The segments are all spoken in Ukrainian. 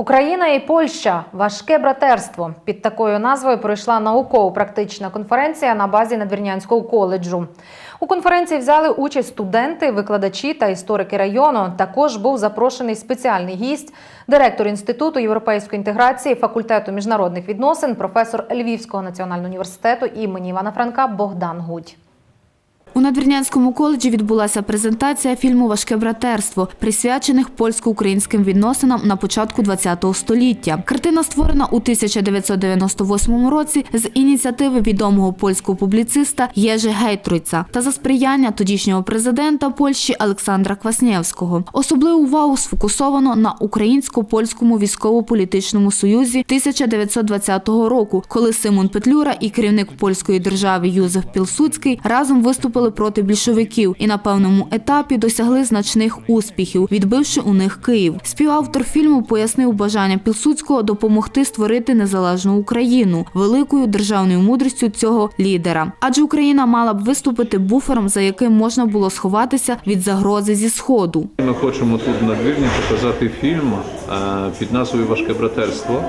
Україна і Польща важке братерство. Під такою назвою пройшла науково-практична конференція на базі Надвірнянського коледжу. У конференції взяли участь студенти, викладачі та історики району. Також був запрошений спеціальний гість, директор інституту європейської інтеграції факультету міжнародних відносин, професор Львівського національного університету імені Івана Франка Богдан Гудь. У Надвірнянському коледжі відбулася презентація фільму Важке братерство, присвячених польсько-українським відносинам на початку ХХ століття. Картина створена у 1998 році з ініціативи відомого польського публіциста Єжи Гейтройца та за сприяння тодішнього президента Польщі Олександра Кваснєвського. Особливу увагу сфокусовано на українсько-польському військово-політичному союзі 1920 року, коли Симон Петлюра і керівник польської держави Юзеф Пілсудський разом виступили проти більшовиків і на певному етапі досягли значних успіхів, відбивши у них Київ. Співавтор фільму пояснив бажання Пілсудського допомогти створити незалежну Україну великою державною мудрістю цього лідера. Адже Україна мала б виступити буфером, за яким можна було сховатися від загрози зі сходу. Ми хочемо тут на двірні показати фільм під назвою Важке братерство,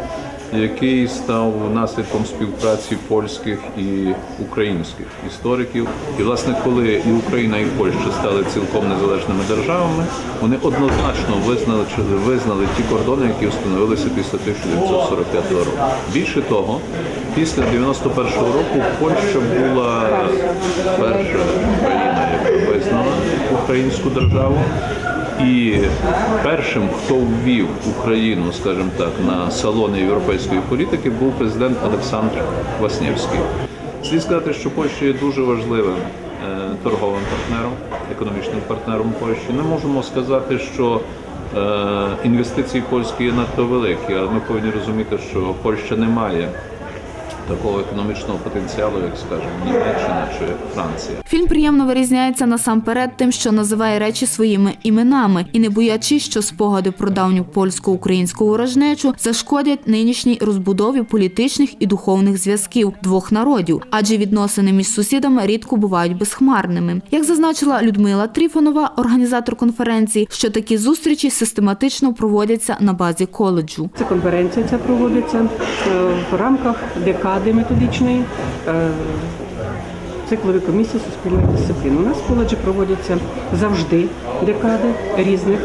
який став наслідком співпраці польських і українських істориків. І власне, коли і Україна, і Польща стали цілком незалежними державами, вони однозначно визнали визнали ті кордони, які встановилися після 1945 року. Більше того, після 91-го року Польща була перша країна, яка визнала українську державу. І першим, хто ввів Україну, скажімо так, на салони європейської політики, був президент Олександр Кваснєвський. Слід сказати, що Польща є дуже важливим е, торговим партнером, економічним партнером Польщі. Не можемо сказати, що е, інвестиції польські є надто великі, але ми повинні розуміти, що Польща не має такого економічного потенціалу, як скажімо, Німеччина чи Франція. Фільм приємно вирізняється насамперед тим, що називає речі своїми іменами, і не боячись, що спогади про давню польсько-українську ворожнечу зашкодять нинішній розбудові політичних і духовних зв'язків двох народів, адже відносини між сусідами рідко бувають безхмарними. Як зазначила Людмила Тріфонова, організатор конференції, що такі зустрічі систематично проводяться на базі коледжу. Ця конференція ця проводиться в рамках декади методичної е, циклової комісії суспільних дисциплін. У нас в коледжі проводяться завжди декади різних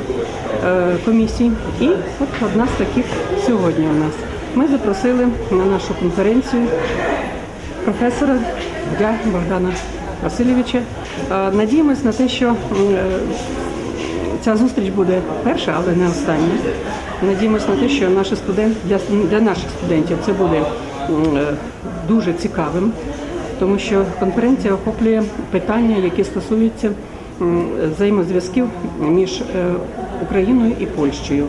е, комісій. І от одна з таких сьогодні у нас. Ми запросили на нашу конференцію професора Дя Богдана Васильовича. Е, Надіємось на те, що Ця зустріч буде перша, але не остання. Надіємось на те, що наші студенти для, наших студентів це буде дуже цікавим, тому що конференція охоплює питання, які стосуються взаємозв'язків між е, Україною і Польщею.